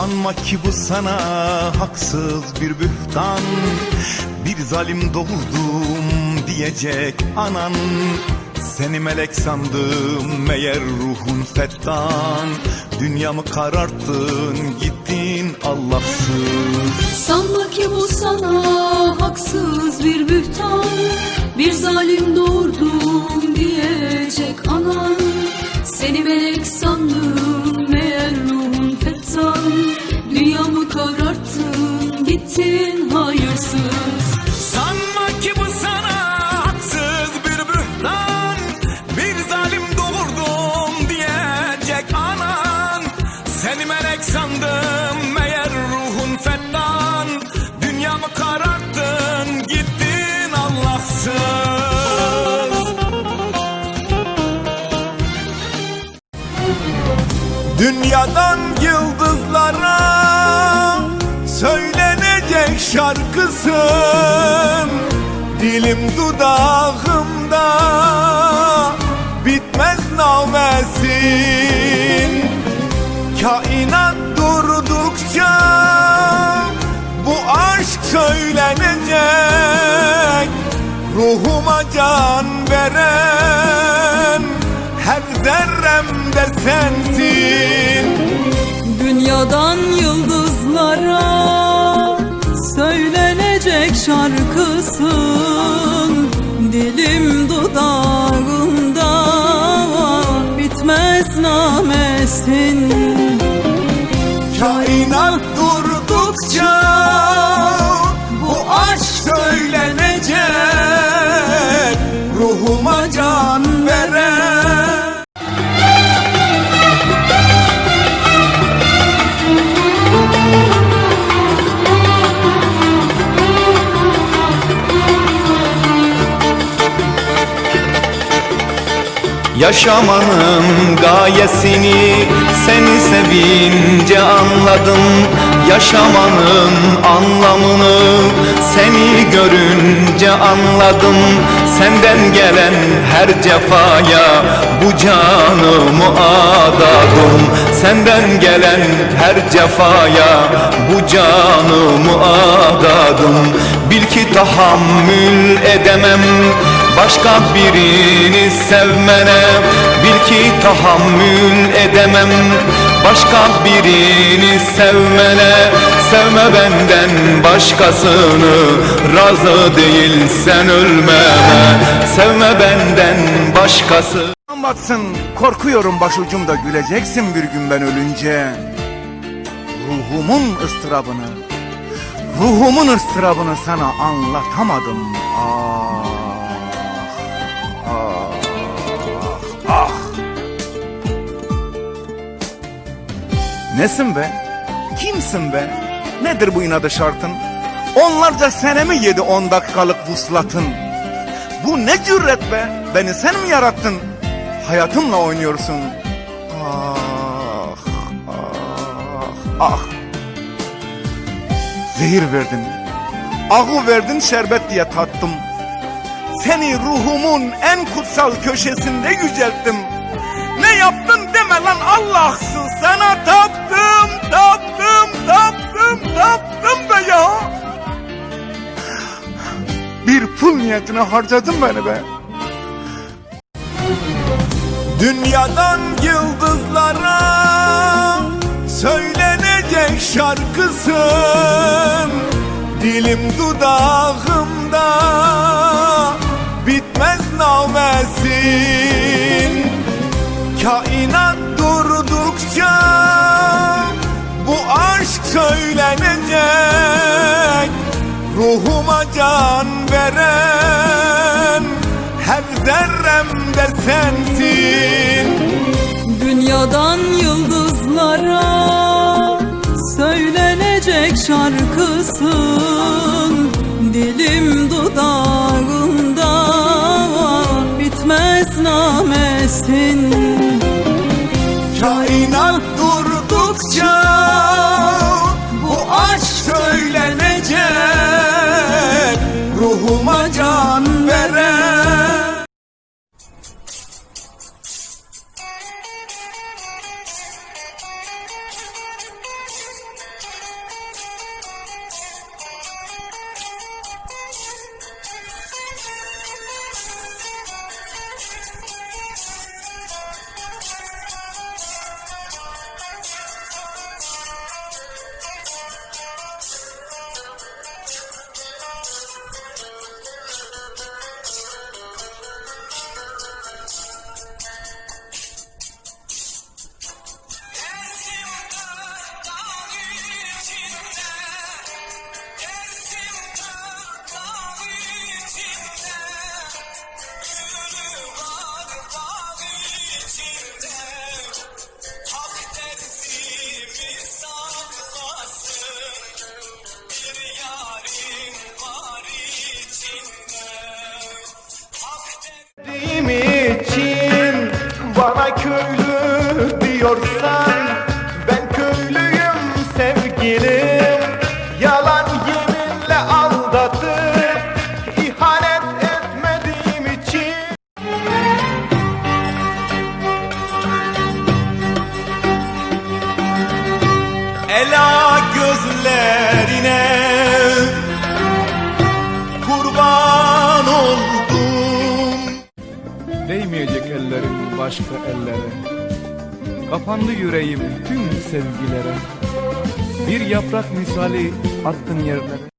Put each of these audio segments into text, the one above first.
Sanma ki bu sana haksız bir bühtan. Bir zalim doğurdum diyecek anan. Seni melek sandım meğer ruhun fettan. Dünyamı kararttın gittin Allahsız? Sanma ki bu sana haksız bir bühtan. Bir zalim doğurdum diyecek anan. Seni melek sandım gittin hayırsız. Sanma ki bu sana haksız bir bühtan Bir zalim doğurdum diyecek anan. Seni melek sandım meğer ruhun fettan. Dünyamı kararttın gittin Allahsız. Dünyadan yıldızlara söylenecek şarkısın Dilim dudağımda. Bitmez namesin. Kainat durdukça bu aşk söylenecek. Ruhuma can veren her zerremde sensin. Dünyadan yıldızlara söylenecek şarkısın. Dilim Yaşamanın gayesini seni sevince anladım. Yaşamanın anlamını seni görünce anladım. Senden gelen her cefaya bu canımı adadım Senden gelen her cefaya bu canımı adadım Bil ki tahammül edemem Başka birini sevmene Bil ki tahammül edemem. Başka birini sevmene Sevme benden başkasını. Razı değilsen ölmeme. Sevme benden başkası. Baksın korkuyorum başucumda güleceksin bir gün ben ölünce. Ruhumun ıstırabını Ruhumun ıstırabını sana anlatamadım. Ah Ah Ah Nesin be? Kimsin be? Nedir bu inadı şartın? Onlarca senemi yedi on dakikalık vuslatın. Bu ne cüret be? Beni sen mi yarattın? Hayatımla oynuyorsun. Ah, ah, ah. Zehir verdin. Ahu verdin şerbet diye tattım. Seni ruhumun en kutsal köşesinde yücelttim. Ne yaptın deme lan Allah'sın sana taptım, taptım, taptım, taptım be ya. Bir pul niyetine harcadın beni be. Dünyadan yıldızlara söylenecek şarkısın Dilim dudağımda namesin Kainat durdukça bu aşk söylenecek. Ruhuma can veren her zerremde sensin. Dünyadan yıldızlara söylenecek şarkısın söylenecek Ruhuma can veren köylü Değmeyecek ellerim başka ellere. Kapandı yüreğim tüm sevgilere. Bir yaprak misali attın yerlere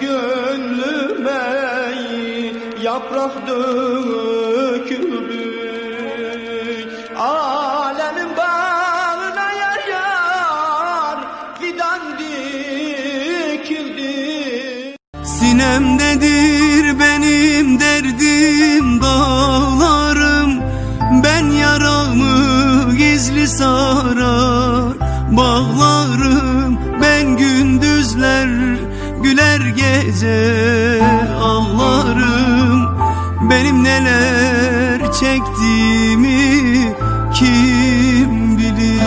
gönlüme yaprak döküldü Alemin bağına yar fidan dikildi. Sinemdedir benim derdim dağlarım. Ben yaramı gizli sarar bağlarım. Ben gündüzler güler gece ağlarım Benim neler çektiğimi kim bilir?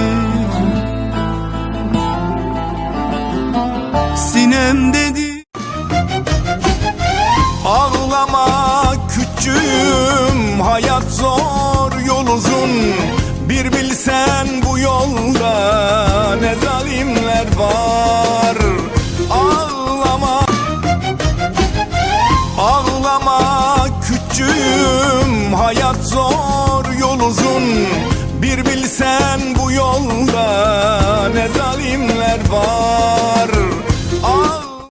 Sinemdedir Ağlama küçüğüm hayat zor yol uzun. Bir bilsen bu yolda ne zalimler var Bu yolda